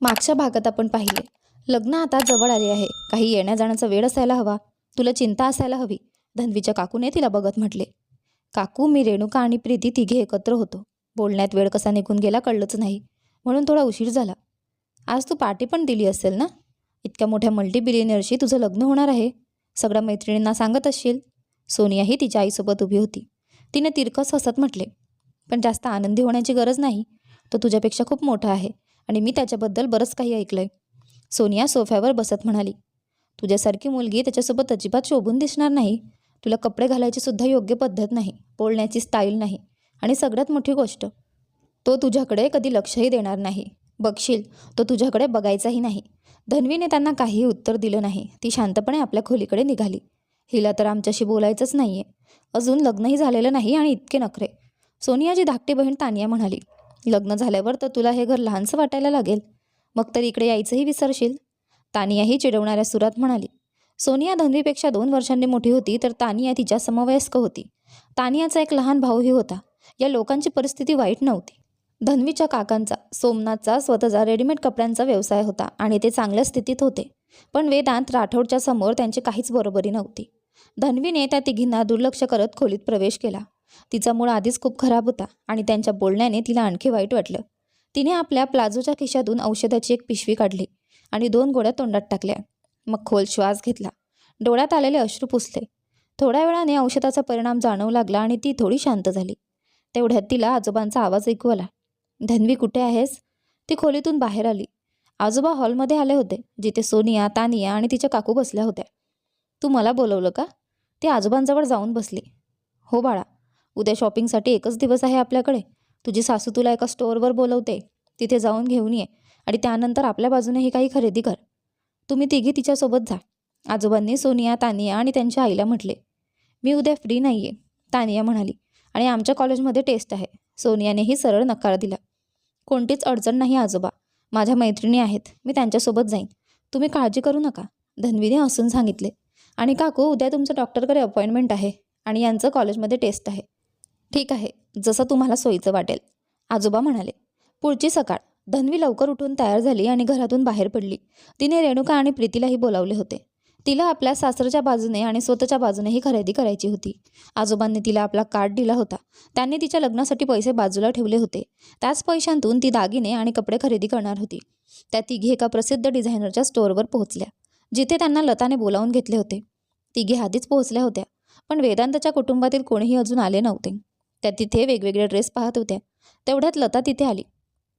मागच्या भागात आपण पाहिले. लग्न आता जवळ आले आहे. काही येण्या जाण्याचा वेळ असायला हवा. तुला चिंता असायला हवी. धन्वीच्या काकूने तिला बघत म्हटले. काकू मी रेणुका आणि प्रीती तिघे एकत्र होतो. बोलण्यात वेळ कसा निघून गेला कळलंच नाही. म्हणून थोडा उशीर झाला. आज तू पार्टी पण दिली असेल ना? इतक्या मोठ्या मल्टी बिलियनरशी तुझं लग्न होणार आहे. सगळ्या मैत्रिणींना सांगत असशील. सोनियाही तिच्या आईसोबत उभी होती. तिने तिरकस हसत म्हटले. पण जास्त आनंदी होण्याची गरज नाही. तो तुझ्यापेक्षा खूप मोठा आहे. आणि मी त्याच्याबद्दल बरंच काही ऐकलंय. सोनिया सोफ्यावर बसत म्हणाली तुझ्यासारखी मुलगी त्याच्यासोबत अजिबात शोभून दिसणार नाही. तुला कपडे घालायची सुद्धा योग्य पद्धत नाही बोलण्याची स्टाईल नाही आणि सगळ्यात मोठी गोष्ट तो तुझ्याकडे कधी लक्षही देणार नाही. बघशील तो तुझ्याकडे बघायचाही नाही. धन्वीने त्यांना काहीही उत्तर दिलं नाही. ती शांतपणे आपल्या खोलीकडे निघाली. हिला तर आमच्याशी बोलायचंच नाही आहे अजून लग्नही झालेलं नाही आणि इतके नखरे. सोनियाची धाकटी बहीण तानिया म्हणाली लग्न झाल्यावर तर तुला हे घर लहानसं वाटायला लागेल. मग तर इकडे यायचंही विसरशील. तानियाही चिडवणाऱ्या सुरात म्हणाली सोनिया धनवीपेक्षा दोन वर्षांनी मोठी होती तर तानिया तिच्या समवयस्क होती. तानियाचा एक लहान भाऊही होता. या लोकांची परिस्थिती वाईट नव्हती. धनवीच्या काकांचा सोमनाथचा स्वतःचा रेडीमेड कपड्यांचा व्यवसाय होता आणि ते चांगल्या स्थितीत होते. पण वेदांत राठोडच्या समोर त्यांची काहीच बरोबरी नव्हती. धनवीने त्या तिघींना दुर्लक्ष करत खोलीत प्रवेश केला. तिचा मूळ आधीच खूप खराब होता आणि त्यांच्या बोलण्याने तिला आणखी वाईट वाटलं. तिने आपल्या प्लाझोच्या खिशातून औषधाची एक पिशवी काढली आणि दोन गोळ्या तोंडात टाकल्या. मग खोल श्वास घेतला. डोळ्यात आलेले अश्रू पुसले. थोड्या वेळाने औषधाचा परिणाम जाणवू लागला आणि ती थोडी शांत झाली. तेवढ्यात तिला आजोबांचा आवाज ऐकू आला. धन्वी कुठे आहेस? ती खोलीतून बाहेर आली. आजोबा हॉलमध्ये आले होते जिथे सोनिया तानिया आणि तिच्या काकू बसल्या होत्या. तू मला बोलवलं का? ती आजोबांजवळ जाऊन बसली. हो बाळा उद्या शॉपिंगसाठी एकच दिवस आहे आपल्याकडे. तुझी सासू तुला एका स्टोअरवर बोलवते. तिथे जाऊन घेऊन ये आणि त्यानंतर आपल्या बाजूनेही काही खरेदी कर. तुम्ही तिघी तिच्यासोबत जा. आजोबांनी सोनिया तानिया आणि त्यांच्या आईला म्हटले. मी उद्या फ्री नाही आहे तानिया म्हणाली. आणि आमच्या कॉलेजमध्ये टेस्ट आहे. सोनियानेही सरळ नकार दिला. कोणतीच अडचण नाही आजोबा. माझ्या मैत्रिणी आहेत. मी त्यांच्यासोबत जाईन. तुम्ही काळजी करू नका. धन्वीने हसून सांगितले. आणि काकू उद्या तुमचं डॉक्टरकडे अपॉइंटमेंट आहे आणि यांचं कॉलेजमध्ये टेस्ट आहे. ठीक आहे जसं तुम्हाला सोयीचं वाटेल. आजोबा म्हणाले पुढची सकाळ. धन्वी लवकर उठून तयार झाली आणि घरातून बाहेर पडली. तिने रेणुका आणि प्रीतीलाही बोलावले होते. तिला आपल्या सासरच्या बाजूने आणि स्वतःच्या बाजूनेही खरेदी करायची होती. आजोबांनी तिला आपला कार्ड दिला होता. त्यांनी तिच्या लग्नासाठी पैसे बाजूला ठेवले होते. त्याच पैशांतून ती दागिने आणि कपडे खरेदी करणार होती. त्या तिघी एका प्रसिद्ध डिझायनरच्या स्टोअरवर पोहोचल्या जिथे त्यांना लताने बोलावून घेतले होते. तिघी आधीच पोहोचल्या होत्या पण वेदांतच्या कुटुंबातील कोणीही अजून आले नव्हते. त्या तिथे वेगवेगळे ड्रेस पाहत होत्या. तेवढ्यात लता तिथे आली.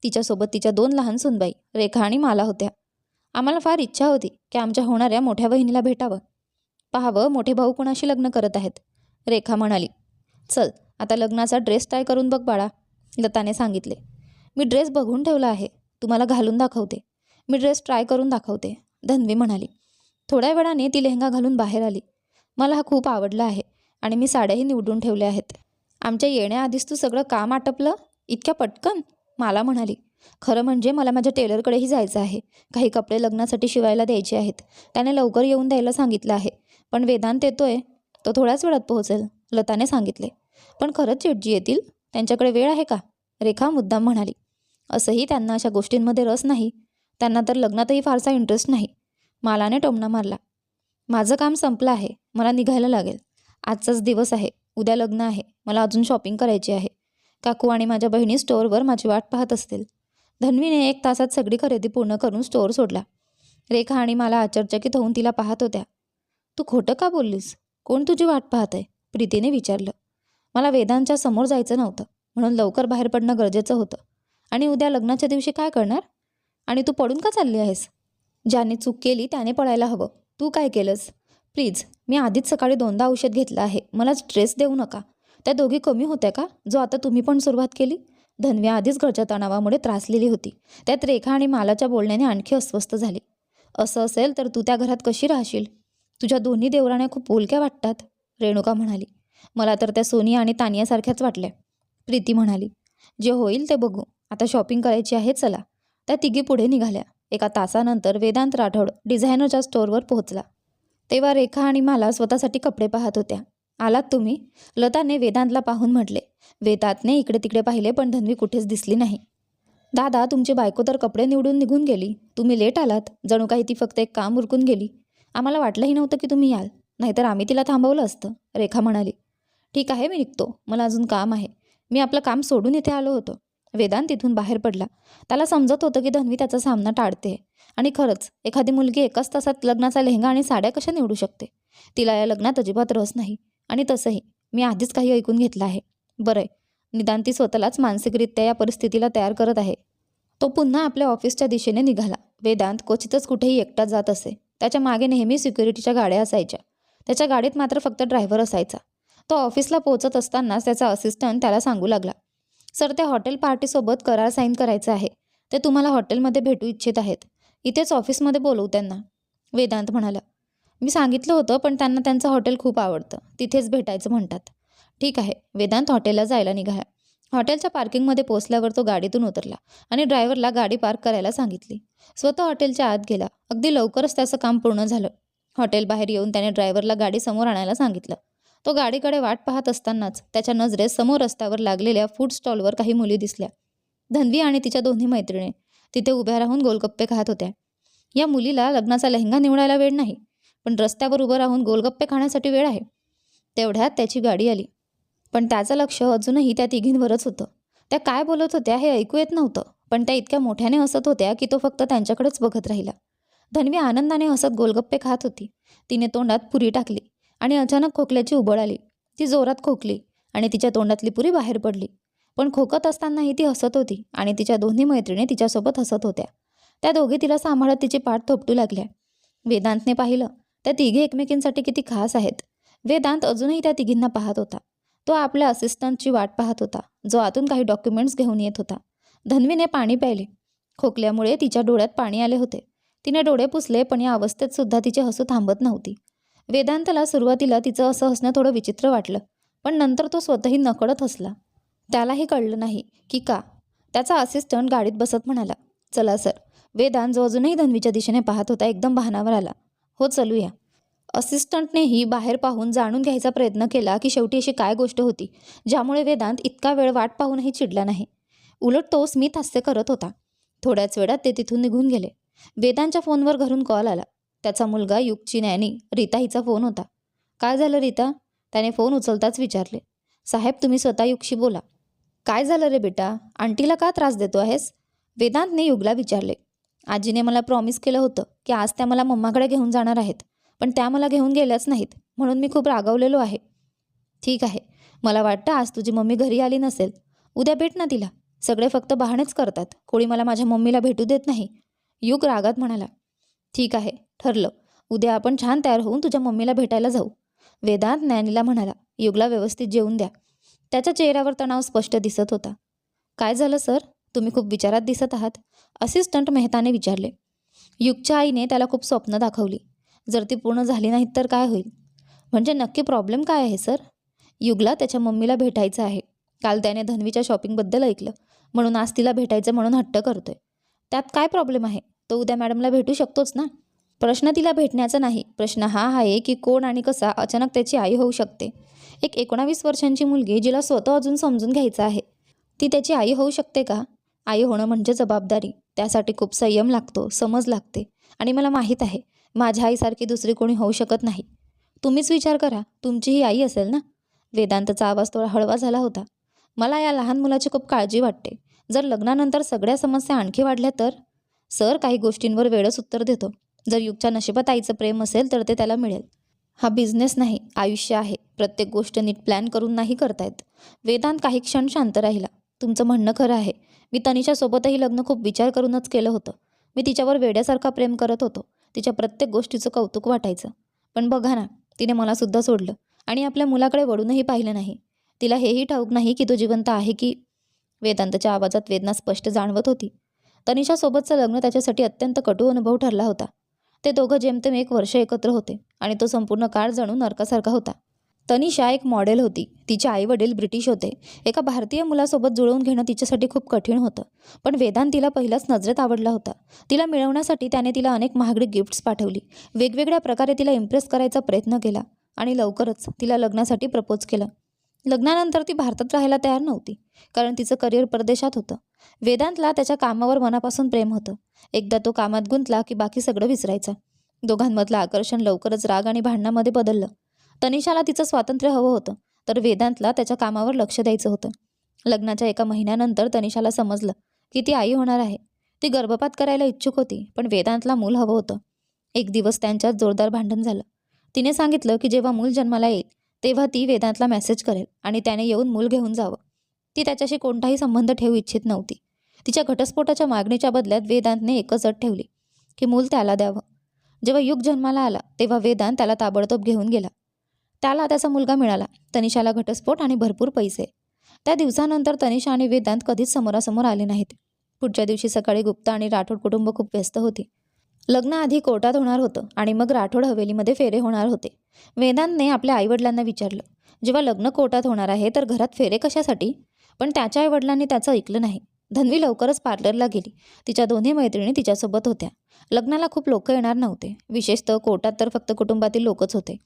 तिच्यासोबत तिच्या दोन लहान सुनबाई रेखा आणि माला होत्या. आम्हाला फार इच्छा होती की आमच्या होणाऱ्या मोठ्या बहिणीला भेटावं. पाहावं मोठे भाऊ कुणाशी लग्न करत आहेत. रेखा म्हणाली चल आता लग्नाचा ड्रेस ट्राय करून बघ बाळा. लताने सांगितले मी ड्रेस बघून ठेवला आहे. तुम्हाला घालून दाखवते. मी ड्रेस ट्राय करून दाखवते. धन्वी म्हणाली थोड्या वेळाने ती लेहंगा घालून बाहेर आली. मला हा खूप आवडला आहे आणि मी साड्याही निवडून ठेवल्या आहेत. आमच्या येण्याआधीच तू सगळं काम आटपलं? इतक्या पटकन? मला म्हणाली. खरं म्हणजे मला माझ्या टेलरकडेही जायचं आहे. काही कपडे लग्नासाठी शिवायला द्यायचे आहेत. त्याने लवकर येऊन द्यायला सांगितलं आहे. पण वेदांत येतोय. तो थोड्याच वेळात पोहोचेल लताने सांगितले. पण खरंच चिटजी येतील? त्यांच्याकडे वेळ आहे का? रेखा मुद्दाम म्हणाली. असंही त्यांना अशा गोष्टींमध्ये रस नाही. त्यांना तर लग्नातही फारसा इंटरेस्ट नाही. मालाने टोमणा मारला. माझं काम संपलं आहे. मला निघायला लागेल. आजचाच दिवस आहे. उद्या लग्न आहे. मला अजून शॉपिंग करायची आहे. काकू आणि माझ्या बहिणी स्टोअरवर माझी वाट पाहत असतील. धन्वीने एक तासात सगळी खरेदी पूर्ण करून स्टोअर सोडला. रेखा आणि मला आश्चर्यचकित होऊन तिला पाहत होत्या. तू खोटं का बोललीस? कोण तुझी वाट पाहत आहे प्रीतीने विचारलं. मला वेदांच्या समोर जायचं नव्हतं. म्हणून लवकर बाहेर पडणं गरजेचं होतं. आणि उद्या लग्नाच्या दिवशी काय करणार? आणि तू पडून का चालली आहेस? ज्याने चूक केली त्याने पडायला हवं. तू काय केलंस? प्लीज मी आधीच सकाळी दोनदा औषध घेतलं आहे. मला स्ट्रेस देऊ नका. त्या दोघी कमी होत्या का? जो आता तुम्ही पण सुरुवात केली? धन्व्या आधीच घरच्या तणावामुळे त्रासलेली होती. त्यात रेखा आणि मालाच्या बोलण्याने आणखी अस्वस्थ झाली. असं असेल तर तू त्या घरात कशी राहशील? तुझ्या दोन्ही देवराण्या खूप बोलक्या वाटतात? रेणुका म्हणाली. मला तर त्या सोनिया आणि तानियासारख्याच वाटल्या. प्रीती म्हणाली. जे होईल ते बघू. आता शॉपिंग करायची आहे चला. त्या तिघी पुढे निघाल्या. एका तासानंतर वेदांत राठोड डिझायनरच्या स्टोअरवर पोहोचला. तेव्हा रेखा आणि मला स्वतःसाठी कपडे पाहत होत्या. आलात तुम्ही? लताने वेदांतला पाहून म्हटले. वेदांतने इकडे तिकडे पाहिले पण धन्वी कुठेच दिसली नाही. दादा तुमची बायको तर कपडे निवडून निघून गेली. तुम्ही लेट आलात. जणू काही ती फक्त एक काम उरकून गेली. आम्हाला वाटलंही नव्हतं की तुम्ही याल. नाहीतर आम्ही तिला थांबवलं असतं रेखा म्हणाली. ठीक आहे मी निघतो. मला अजून काम आहे. मी आपलं काम सोडून इथे आलो होतो. वेदांत तिथून बाहेर पडला. त्याला समजत होतं की धन्वी त्याचा सामना टाळते. आणि खरंच एखादी मुलगी एकाच तासात लग्नाचा लेहंगा आणि साड्या कशा निवडू शकते? तिला या लग्नात अजिबात रस नाही. आणि तसंही मी आधीच काही ऐकून घेतलं आहे. बरं आहे निदान ती स्वतःलाच मानसिकरित्या या परिस्थितीला तयार करत आहे. तो पुन्हा आपल्या ऑफिसच्या दिशेने निघाला. वेदांत क्वचितच कुठेही एकटा जात असे. त्याच्यामागे नेहमी सिक्युरिटीच्या गाड्या असायच्या. त्याच्या गाडीत मात्र फक्त ड्रायव्हर असायचा. तो ऑफिसला पोहोचत असतानाच त्याचा असिस्टंट त्याला सांगू लागला. सर त्या हॉटेल पार्टीसोबत करार साईन करायचं आहे. ते तुम्हाला हॉटेलमध्ये भेटू इच्छित आहेत. इथेच ऑफिसमध्ये बोलवू त्यांना वेदांत म्हणाला. मी सांगितलं होतं पण त्यांना त्यांचं हॉटेल खूप आवडतं. तिथेच भेटायचं म्हणतात. ठीक आहे वेदांत हॉटेलला जायला निघाला. हॉटेलच्या पार्किंगमध्ये पोचल्यावर तो गाडीतून उतरला आणि ड्रायव्हरला गाडी पार्क करायला सांगितली. स्वतः हॉटेलच्या आत गेला. अगदी लवकरच त्याचं काम पूर्ण झालं. हॉटेल बाहेर येऊन त्याने ड्रायव्हरला गाडी समोर आणायला सांगितलं. तो गाडीकडे वाट पाहत असतानाच त्याच्या नजरेत समोर रस्त्यावर लागलेल्या फूड स्टॉलवर काही मुली दिसल्या. धन्वी आणि तिच्या दोन्ही मैत्रिणी तिथे उभ्या राहून गोलगप्पे खात होत्या. या मुलीला लग्नाचा लेहंगा निवडायला वेळ नाही पण रस्त्यावर उभं राहून गोलगप्पे खाण्यासाठी वेळ आहे. तेवढ्यात त्याची गाडी आली. पण त्याचं लक्ष अजूनही त्या तिघींवरच होतं. त्या काय बोलत होत्या हे ऐकू येत नव्हतं पण त्या इतक्या मोठ्याने हसत होत्या की तो फक्त त्यांच्याकडेच बघत राहिला. धन्वी आनंदाने हसत गोलगप्पे खात होती. तिने तोंडात पुरी टाकली. आणि अचानक खोकल्याची उबळ आली. ती जोरात खोकली आणि तिच्या तोंडातली पुरी बाहेर पडली. पण खोकत असतानाही ती हसत होती आणि तिच्या दोन्ही मैत्रिणी तिच्यासोबत हसत होत्या. त्या दोघी तिला सांभाळत तिची पाठ थोपटू लागल्या. वेदांतने पाहिलं त्या तिघे एकमेकींसाठी किती खास आहेत. वेदांत अजूनही त्या तिघींना पाहत होता. तो आपल्या असिस्टंटची वाट पाहत होता. जो आतून काही डॉक्युमेंट्स घेऊन येत होता. धन्वीने पाणी प्यायले. खोकल्यामुळे तिच्या डोळ्यात पाणी आले होते. तिने डोळे पुसले पण या अवस्थेत सुद्धा तिचे हसू थांबत नव्हती. वेदांतला सुरुवातीला तिचं असं हसणं थोडं विचित्र वाटलं पण नंतर तो स्वतःही नकळत हसला. त्यालाही कळलं नाही की का? त्याचा असिस्टंट गाडीत बसत म्हणाला चला सर. वेदांत जो अजूनही धन्वीच्या दिशेने पाहत होता एकदम भानावर आला. हो चलूया. असिस्टंटनेही बाहेर पाहून जाणून घ्यायचा प्रयत्न केला की शेवटी अशी काय गोष्ट होती ज्यामुळे वेदांत इतका वेळ वाट पाहूनही चिडला नाही. उलट तो स्मित हास्य करत होता. थोड्याच वेळात ते तिथून निघून गेले. वेदांच्या फोनवर घरून कॉल आला. त्याचा मुलगा युगची नॅनी रीता हिचा फोन होता. काय झालं रीता? त्याने फोन उचलताच विचारले. साहेब तुम्ही स्वतः युगशी बोला. काय झालं रे बेटा? आंटीला का त्रास देतो आहेस? वेदांतने युगला विचारले. आजीने मला प्रॉमिस केलं होतं की आज त्या मला मम्माकडे घेऊन जाणार आहेत पण त्या मला घेऊन गेल्याच नाहीत म्हणून मी खूप रागवलेलो आहे. ठीक आहे. मला वाटतं आज तुझी मम्मी घरी आली नसेल. उद्या भेट ना तिला. सगळे फक्त बहाणेच करतात. कोणी मला माझ्या मम्मीला भेटू देत नाही. युग रागात म्हणाला. ठीक आहे ठरलं. उद्या आपण छान तयार होऊन तुझ्या मम्मीला भेटायला जाऊ. वेदांत नॅनीला म्हणाला युगला व्यवस्थित जेवून द्या. त्याच्या चेहऱ्यावर तणाव स्पष्ट दिसत होता. काय झालं सर? तुम्ही खूप विचारात दिसत आहात. असिस्टंट मेहताने विचारले. युगच्या आईने त्याला खूप स्वप्न दाखवली. जर ती पूर्ण झाली नाहीत तर काय होईल? म्हणजे नक्की प्रॉब्लेम काय आहे सर? युगला त्याच्या मम्मीला भेटायचं आहे. काल त्याने धन्वीच्या शॉपिंगबद्दल ऐकलं. म्हणून आज तिला भेटायचं म्हणून हट्ट करतोय. त्यात काय प्रॉब्लेम आहे? तो उद्या मॅडमला भेटू शकतोच ना? प्रश्न तिला भेटण्याचा नाही. प्रश्न हा आहे की कोण आणि कसा अचानक त्याची आई होऊ शकते? एक एकोणावीस वर्षांची मुलगी जिला स्वतः अजून समजून घ्यायचं आहे. ती त्याची आई होऊ शकते का? आई होणं म्हणजे जबाबदारी. त्यासाठी खूप संयम लागतो समज लागते. आणि मला माहीत आहे माझ्या आईसारखी दुसरी कोणी होऊ शकत नाही. तुम्हीच विचार करा तुमची ही आई असेल ना? वेदांतचा आवाज थोडा हळवा झाला होता. मला या लहान मुलाची खूप काळजी वाटते. जर लग्नानंतर सगळ्या समस्या आणखी वाढल्या तर? सर काही गोष्टींवर वेळच उत्तर देतो. जर युगच्या नशिबात आईचं प्रेम असेल तर ते त्याला मिळेल. हा बिझनेस नाही आयुष्य आहे. प्रत्येक गोष्ट नीट प्लॅन करून नाही करतायत. वेदांत काही क्षण शांत राहिला. तुमचं म्हणणं खरं आहे. मी तनिषासोबतही लग्न खूप विचार करूनच केलं होतं. मी तिच्यावर वेड्यासारखा प्रेम करत होतो. तिच्या प्रत्येक गोष्टीचं कौतुक वाटायचं. पण बघा ना तिने मलासुद्धा सोडलं. आणि आपल्या मुलाकडे वळूनही पाहिलं नाही. तिला हेही ठाऊक नाही की तो जिवंत आहे की वेदांतच्या आवाजात वेदना स्पष्ट जाणवत होती. तनिषासोबतचं लग्न त्याच्यासाठी अत्यंत कटू अनुभव ठरला होता. ते दोघं जेमतेम एक वर्ष एकत्र होते आणि तो संपूर्ण काळ जणू नरकासारखा होता. तनिषा एक मॉडेल होती. तिचे आईवडील ब्रिटिश होते. एका भारतीय मुलासोबत जुळवून घेणं तिच्यासाठी खूप कठीण होतं. पण वेदांत तिला पहिल्याच नजरेत आवडला होता. तिला मिळवण्यासाठी त्याने तिला अनेक महागडी गिफ्ट्स पाठवली. वेगवेगळ्या प्रकारे तिला इम्प्रेस करायचा प्रयत्न केला आणि लवकरच तिला लग्नासाठी प्रपोज केलं. लग्नानंतर ती भारतात राहायला तयार नव्हती कारण तिचं करिअर परदेशात होतं. वेदांतला त्याच्या कामावर मनापासून प्रेम होतं. एकदा तो कामात गुंतला की बाकी सगळं विसरायचा. दोघांमधलं आकर्षण लवकरच राग आणि भांडणामध्ये बदललं. तनिषाला तिचं स्वातंत्र्य हवं होतं तर वेदांतला त्याच्या कामावर लक्ष द्यायचं होतं. लग्नाच्या एका महिन्यानंतर तनिषाला समजलं की ती आई होणार आहे. ती गर्भपात करायला इच्छुक होती पण वेदांतला मूल हवं होतं. एक दिवस त्यांच्यात जोरदार भांडण झालं. तिने सांगितलं की जेव्हा मूल जन्माला येईल तेव्हा ती वेदांतला मेसेज करेल आणि त्याने येऊन मूल घेऊन जावं. ती त्याच्याशी कोणताही संबंध ठेवू इच्छित नव्हती. तिच्या घटस्फोटाच्या मागणीच्या बदल्यात वेदांतने एकच अट ठेवली की मूल त्याला द्यावं. जेव्हा युग जन्माला आला तेव्हा वेदांत त्याला ताबडतोब घेऊन गेला. त्याला त्याचा मुलगा मिळाला तनिषाला घटस्फोट आणि भरपूर पैसे. त्या दिवसानंतर तनिषा आणि वेदांत कधीच समोरासमोर आले नाहीत. पुढच्या दिवशी सकाळी गुप्ता आणि राठोड कुटुंब खूप व्यस्त होती. लग्न आधी कोर्टात होणार होतं आणि मग राठोड हवेलीमध्ये फेरे होणार होते. वेदांतने आपल्या आईवडिलांना विचारलं जेव्हा लग्न कोर्टात होणार आहे तर घरात फेरे कशासाठी? पण त्याच्या आईवडिलांनी त्याचं ऐकलं नाही. धन्वी लवकरच पार्लरला गेली. तिच्या दोन्ही मैत्रिणी तिच्यासोबत होत्या. लग्नाला खूप लोक येणार नव्हते. विशेषतः कोर्टात तर फक्त कुटुंबातील लोकच होते.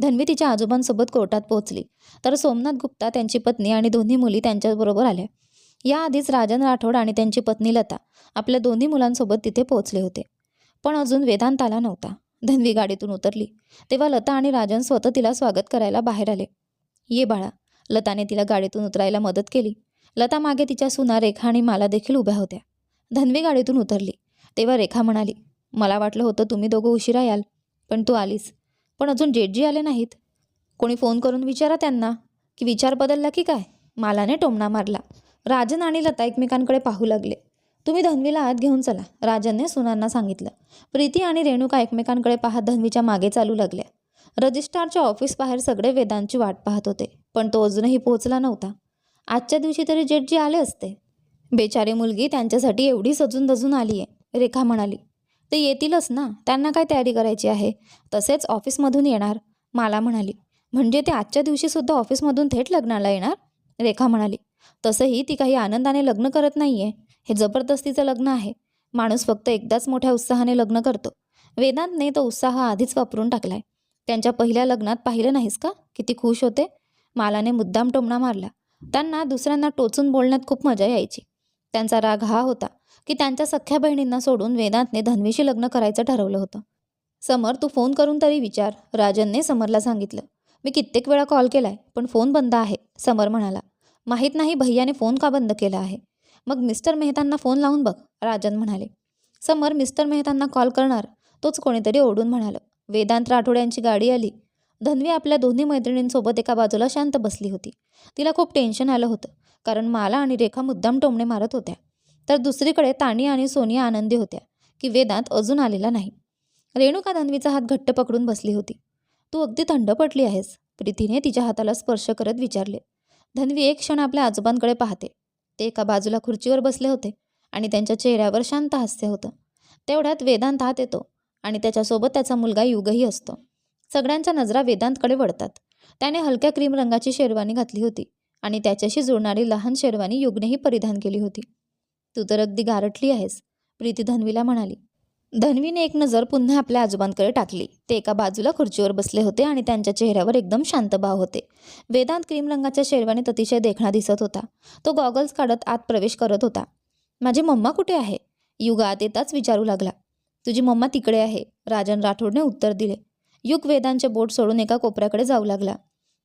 धन्वी तिच्या आजोबांसोबत कोर्टात पोहोचली. तर सोमनाथ गुप्ता त्यांची पत्नी आणि दोन्ही मुली त्यांच्याबरोबर आल्या. याआधीच राजन राठोड आणि त्यांची पत्नी लता आपल्या दोन्ही मुलांसोबत तिथे पोहोचले होते. पण अजून वेदांत आला नव्हता. धन्वी गाडीतून उतरली. तेव्हा लता आणि राजन स्वतः तिला स्वागत करायला बाहेर आले. ये बाळा लताने तिला गाडीतून उतरायला मदत केली. लता मागे तिच्या सुना रेखा आणि माला देखील उभ्या होत्या. धन्वी गाडीतून उतरली. तेव्हा रेखा म्हणाली मला वाटलं होतं तुम्ही दोघं उशिरा याल पण तू आलीस. पण अजून जेटजी आले नाहीत. कोणी फोन करून विचारा त्यांना की विचार बदलला की काय? मालाने टोमणा मारला. राजन आणि लता एकमेकांकडे पाहू लागले. तुम्ही धन्वीला आत घेऊन चला. राजनने सुनांना सांगितलं. प्रीती आणि रेणुका एकमेकांकडे पाहत धन्वीच्या मागे चालू लागल्या. रजिस्ट्रारच्या ऑफिसबाहेर सगळे वेदांची वाट पाहत होते पण तो अजूनही पोहोचला नव्हता. आजच्या दिवशी तरी जेटजी आले असते. बेचारी मुलगी त्यांच्यासाठी एवढी सजून दजून आली आहे रेखा म्हणाली. ते येतीलच ना त्यांना काय तयारी करायची आहे? तसेच ऑफिसमधून येणार. माला म्हणाली. म्हणजे ते आजच्या दिवशीसुद्धा ऑफिसमधून थेट लग्नाला येणार? रेखा म्हणाली. तसंही ती काही आनंदाने लग्न करत नाही आहे हे जबरदस्तीचं लग्न आहे. माणूस फक्त एकदाच मोठ्या उत्साहाने लग्न करतो. वेदांतने तो उत्साह आधीच वापरून टाकलाय. त्यांच्या पहिल्या लग्नात पाहिलं नाहीस का? किती खुश होते. मालाने मुद्दाम टोमणा मारला. त्यांना दुसऱ्यांना टोचून बोलण्यात खूप मजा यायची. त्यांचा राग हा होता की त्यांच्या सख्ख्या बहिणींना सोडून वेदांतने धन्वीशी लग्न करायचं ठरवलं होतं. समर तू फोन करून तरी विचार राजनने समरला सांगितलं. मी कित्येक वेळा कॉल केलाय पण फोन बंद आहे समर म्हणाला. माहीत नाही भैयाने फोन का बंद केला आहे. मग मिस्टर मेहतांना फोन लावून बघ राजन म्हणाले. समर मिस्टर मेहतांना कॉल करणार तोच कोणीतरी ओढून म्हणालं. वेदांत राठोड यांची गाडी आली. धन्वी आपल्या दोन्ही मैत्रिणींसोबत एका बाजूला शांत बसली होती. तिला खूप टेन्शन आलं होतं कारण माला आणि रेखा मुद्दाम टोमणे मारत होत्या. तर दुसरीकडे ताणी आणि सोनिया आनंदी होत्या की वेदांत अजून आलेला नाही. रेणुका धन्वीचा हात घट्ट पकडून बसली होती. तू अगदी थंड पडली आहेस प्रीतीने तिच्या हाताला स्पर्श करत विचारले. धन्वी एक क्षण आपल्या आजोबांकडे पाहते. ते एका बाजूला खुर्चीवर बसले होते आणि त्यांच्या चेहऱ्यावर शांत हास्य होतं. तेवढ्यात वेदांत हात येतो. आणि त्याच्यासोबत त्याचा मुलगा युगही असतो. सगळ्यांच्या नजरा वेदांतकडे वळतात. त्याने हलक्या क्रीम रंगाची शेरवानी घातली होती आणि त्याच्याशी जुळणारी लहान शेरवानी युगनेही परिधान केली होती. तू तर अगदी गारटली आहेस प्रीती धन्वीला म्हणाली. धन्वीने एक नजर पुन्हा आपल्या आजोबांकडे टाकली. ते एका बाजूला खुर्चीवर बसले होते आणि त्यांच्या चेहऱ्यावर एकदम शांत भाव होते. वेदांत क्रीम रंगाच्या शेरवानीत अतिशय देखणा दिसत होता. तो गॉगल्स काढत आत प्रवेश करत होता. माझी मम्मा कुठे आहे? युगात येताच विचारू लागला. तुझी मम्मा तिकडे आहे. राजन राठोडने उत्तर दिले. युग वेदांचे बोट सोडून एका कोपऱ्याकडे जाऊ लागला.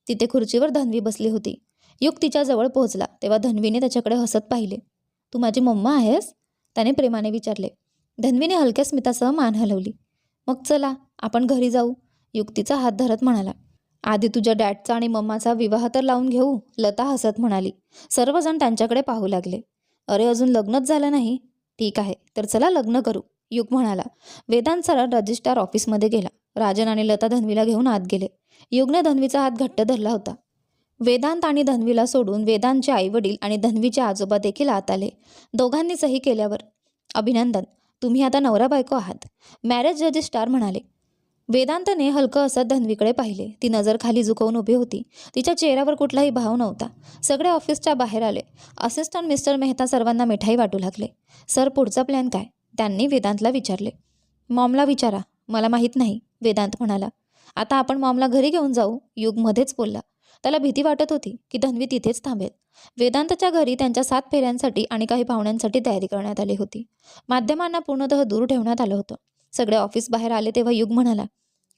तिथे खुर्चीवर धन्वी बसली होती. युग तिच्याजवळ पोहोचला तेव्हा धन्वीने त्याच्याकडे हसत पाहिले. तू माझी मम्मा आहेस? त्याने प्रेमाने विचारले. धन्वीने हलक्या स्मितासह मान हलवली. मग चला आपण घरी जाऊ युक्तीचा हात धरत म्हणाला. आधी तुझ्या डॅडचा आणि मम्माचा विवाह तर लावून घेऊ लता हसत म्हणाली. सर्वजण त्यांच्याकडे पाहू लागले. अरे अजून लग्नच झालं नाही. ठीक आहे तर चला लग्न करू. युग म्हणाला. वेदांत सरळ रजिस्ट्रार ऑफिसमध्ये गेला. राजन आणि लता धन्वीला घेऊन आत गेले. युगने धन्वीचा हात घट्ट धरला होता. वेदांत आणि धन्वीला सोडून वेदांतचे आईवडील आणि धन्वीचे आजोबा देखील आत आले. दोघांनी सही केल्यावर अभिनंदन तुम्ही आता नवरा बायको आहात. मॅरेज रजिस्ट्रार म्हणाले. वेदांतने हलकं असत धन्वीकडे पाहिले. ती नजर खाली झुकवून उभी होती. तिच्या चेहऱ्यावर कुठलाही भाव नव्हता. सगळे ऑफिसच्या बाहेर आले. असिस्टंट मिस्टर मेहता सर्वांना मिठाई वाटू लागले. सर पुढचा प्लॅन काय? त्यांनी वेदांतला विचारले. मॉमला विचारा मला माहीत नाही वेदांत म्हणाला. आता आपण मॉमला घरी घेऊन जाऊ युग मध्येच बोलला. त्याला भीती वाटत होती की धन्वी तिथेच थांबेल. वेदांतच्या घरी त्यांच्या सात फेऱ्यांसाठी आणि काही पाहुण्यांसाठी तयारी करण्यात आली होती. माध्यमांना पूर्णतः दूर ठेवण्यात आलं होतं. सगळे ऑफिस बाहेर आले तेव्हा युग म्हणाला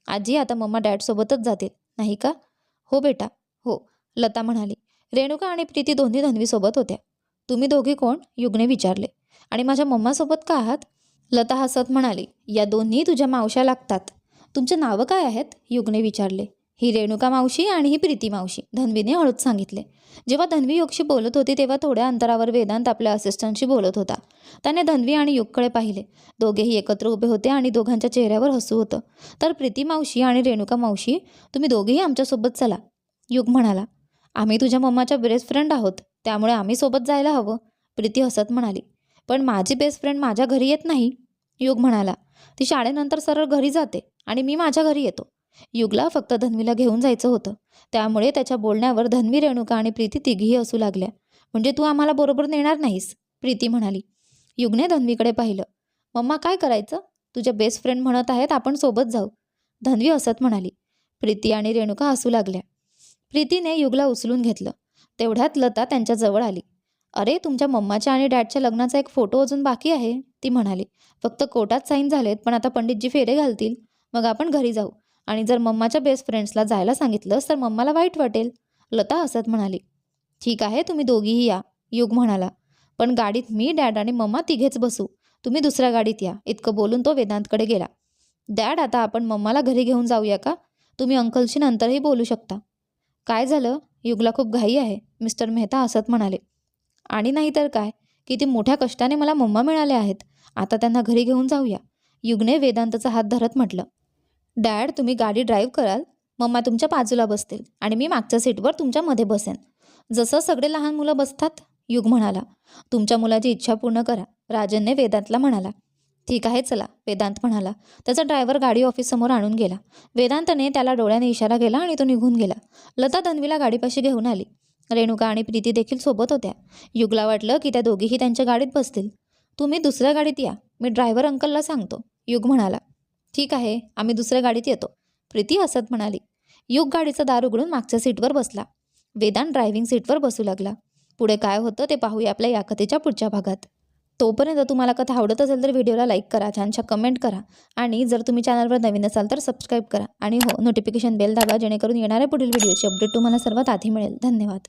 आजी आता मम्मा डॅडसोबतच जातील नाही का? हो बेटा हो लता म्हणाली. रेणुका आणि प्रीती दोन्ही धन्वीसोबत होत्या. तुम्ही दोघे कोण? युगने विचारले. आणि माझ्या मम्मासोबत का आहात? लता हसत म्हणाली या दोन्ही तुझ्या मावश्या लागतात. तुमचे नावं काय आहेत? युगने विचारले. ही रेणुका मावशी आणि ही प्रीती मावशी धन्वीने हळूच सांगितले. जेव्हा धन्वी युगशी बोलत होती तेव्हा थोड्या अंतरावर वेदांत आपल्या असिस्टंटशी बोलत होता. त्याने धन्वी आणि युगकडे पाहिले. दोघेही एकत्र उभे होते आणि दोघांच्या चेहऱ्यावर हसू होतं. तर प्रीती मावशी आणि रेणुका मावशी तुम्ही दोघेही आमच्यासोबत चला. युग म्हणाला आम्ही तुझ्या मम्माच्या बेस्ट फ्रेंड आहोत. त्यामुळे आम्ही सोबत जायला हवं. प्रीती हसत म्हणाली. पण माझी बेस्ट फ्रेंड माझ्या घरी येत नाही? युग म्हणाला. ती शाळेनंतर सरळ घरी जाते आणि मी माझ्या घरी येतो. युगला फक्त धन्वीला घेऊन जायचं होतं. त्यामुळे त्याच्या बोलण्यावर धन्वी रेणुका आणि प्रीती तिघीही असू लागल्या. म्हणजे तू आम्हाला बरोबर नेणार नाहीस? प्रीती म्हणाली. युगने धन्वीकडे पाहिलं. मम्मा काय करायचं? तुझ्या बेस्ट फ्रेंड म्हणत आहेत आपण सोबत जाऊ. धन्वी हसत म्हणाली. प्रीती आणि रेणुका हसू लागल्या. प्रीतीने युगला उचलून घेतलं. तेवढ्यात लता त्यांच्याजवळ आली. अरे तुमच्या मम्माच्या आणि डॅडच्या लग्नाचा एक फोटो अजून बाकी आहे ती म्हणाली. फक्त कोर्टात साईन झालेत पण आता पंडितजी फेरे घालतील. मग आपण घरी जाऊ. आणि जर मम्माच्या बेस्ट फ्रेंड्सला जायला सांगितलंस तर मम्माला वाईट वाटेल लता हसत म्हणाली. ठीक आहे तुम्ही दोघीही या युग म्हणाला. पण गाडीत मी डॅड आणि मम्मा तिघेच बसू. तुम्ही दुसऱ्या गाडीत या. इतकं बोलून तो वेदांतकडे गेला. डॅड आता आपण मम्माला घरी घेऊन जाऊया का? तुम्ही अंकलशी नंतरही बोलू शकता. काय झालं? युगला खूप घाई आहे मिस्टर मेहता हसत म्हणाले. आणि नाही तर काय? किती मोठ्या कष्टाने मला मम्मा मिळाल्या आहेत. आता त्यांना घरी घेऊन जाऊया. युगने वेदांतचा हात धरत म्हटलं. डॅड तुम्ही गाडी ड्राईव्ह कराल? मम्मा तुमच्या बाजूला बसतील आणि मी मागच्या सीटवर तुमच्यामध्ये बसेन. जसं सगळे लहान मुलं बसतात युग म्हणाला. तुमच्या मुलाची इच्छा पूर्ण करा राजनने वेदांतला म्हणाला. ठीक आहे चला वेदांत म्हणाला. त्याचा ड्रायव्हर गाडी ऑफिससमोर आणून गेला. वेदांतने त्याला डोळ्याने इशारा केला आणि तो निघून गेला. लता धन्वीला गाडीपाशी घेऊन आली. रेणुका आणि प्रीती देखील सोबत होत्या. युगला वाटलं की त्या दोघीही त्यांच्या गाडीत बसतील. तुम्ही दुसऱ्या गाडीत या. मी ड्रायव्हर अंकलला सांगतो. युग म्हणाला. ठीक आहे आम्ही दुसऱ्या गाडीत येतो. प्रीती हसत म्हणाली. युग गाडीचं दार उघडून मागच्या सीटवर बसला. वेदांत ड्रायव्हिंग सीटवर बसू लागला. पुढे काय होतं ते पाहूया आपल्या या कथेच्या पुढच्या भागात. तोपर्यंत तुम्हाला कथा आवडत असेल तर व्हिडिओला लाईक करा छानशा कमेंट करा आणि जर तुम्ही चॅनलवर नवीन असाल तर सबस्क्राईब करा. आणि हो नोटिफिकेशन बेल दाबा जेणेकरून येणाऱ्या पुढील व्हिडिओची अपडेट तुम्हाला सर्वात आधी मिळेल. धन्यवाद.